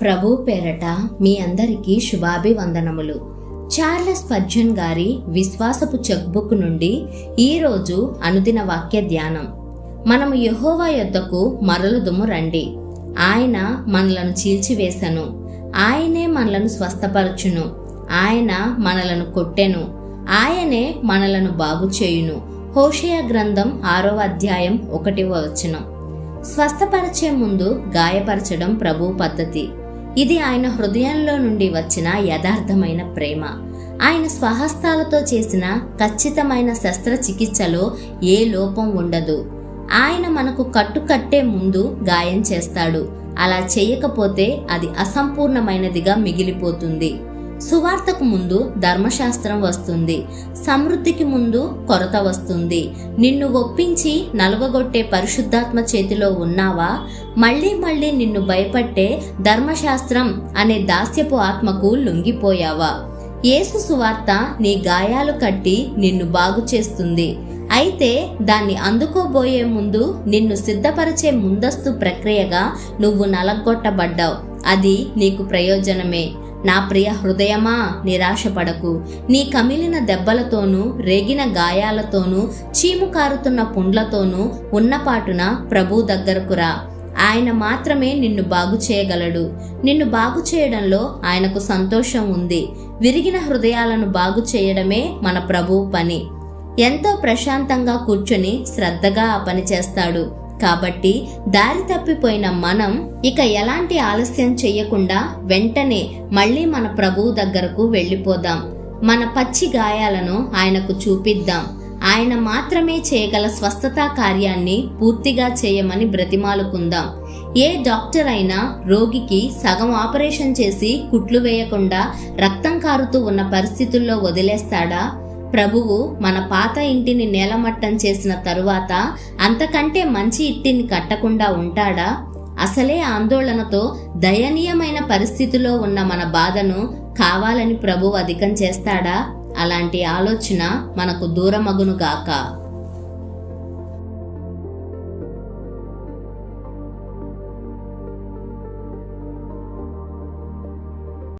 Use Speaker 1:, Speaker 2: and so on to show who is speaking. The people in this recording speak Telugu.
Speaker 1: ప్రభు పేరట మీ అందరికీ శుభాభివందనములు. చార్లెస్ పర్జన్ గారి విశ్వాసపు చెక్బుక్ నుండి ఈరోజు అనుదిన వాక్య ధ్యానం. మనము యహోవా యొద్దకు మరలుదుము రండి. ఆయన మనలను చీల్చివేశను ఆయనే మనలను స్వస్థపరచును. ఆయన మనలను కొట్టెను. ఆయనే మనలను బాగు చేయును. హోషయ గ్రంథం ఆరో అధ్యాయం ఒకటివ వచనం. స్వస్థపరిచే ముందు గాయపరచడం ప్రభు పద్ధతి. ఇది ఆయన హృదయంలో నుండి వచ్చిన యథార్థమైన ప్రేమ. ఆయన స్వహస్తాలతో చేసిన ఖచ్చితమైన శస్త్రచికిత్సలో ఏ లోపం ఉండదు. ఆయన మనకు కట్టు కట్టే ముందు గాయం చేస్తాడు. అలా చేయకపోతే అది అసంపూర్ణమైనదిగా మిగిలిపోతుంది. సువార్తకు ముందు ధర్మశాస్త్రం వస్తుంది. సమృద్ధికి ముందు కొరత వస్తుంది. నిన్ను ఒప్పించి నలుగగొట్టే పరిశుద్ధాత్మ చేతిలో ఉన్నావా? మళ్ళీ మళ్ళీ నిన్ను భయపట్టే ధర్మశాస్త్రం అనే దాస్యపు ఆత్మకు లొంగిపోయావా? యేసు సువార్త నీ గాయాలు కట్టి నిన్ను బాగు చేస్తుంది. అయితే దాన్ని అందుకోబోయే ముందు నిన్ను సిద్ధపరిచే ముందస్తు ప్రక్రియగా నువ్వు నలగొట్టబడ్డావు. అది నీకు ప్రయోజనమే. నా ప్రియ హృదయమా నిరాశపడకు. నీ కమిలిన దెబ్బలతోనూ రేగిన గాయాలతోనూ చీము కారుతున్న పుండ్లతోనూ ఉన్నపాటున ప్రభు దగ్గరకు రా. ఆయన మాత్రమే నిన్ను బాగు చేయగలడు. నిన్ను బాగు చేయడంలో ఆయనకు సంతోషం ఉంది. విరిగిన హృదయాలను బాగు చేయడమే మన ప్రభువు పని. ఎంతో ప్రశాంతంగా కూర్చొని శ్రద్ధగా ఆ పని చేస్తాడు. కాబట్టి దారి తప్పిపోయిన మనం ఇక ఎలాంటి ఆలస్యం చెయ్యకుండా వెంటనే మళ్ళీ మన ప్రభువు దగ్గరకు వెళ్ళిపోదాం. మన పచ్చి గాయాలను ఆయనకు చూపిద్దాం. ఆయన మాత్రమే చేయగల స్వస్థతా కార్యాన్ని పూర్తిగా చేయమని బ్రతిమాలుకుందాం. ఏ డాక్టర్ అయినా రోగికి సగం ఆపరేషన్ చేసి కుట్లు వేయకుండా రక్తం కారుతూ ఉన్న పరిస్థితుల్లో వదిలేస్తాడా? ప్రభువు మన పాత ఇంటిని నేలమట్టం చేసిన తరువాత అంతకంటే మంచి ఇంటిని కట్టకుండా ఉంటాడా? అసలే ఆందోళనతో దయనీయమైన పరిస్థితిలో ఉన్న మన బాధను కావాలని ప్రభు అధికం చేస్తాడా? అలాంటి ఆలోచన మనకు దూరమగునుగాక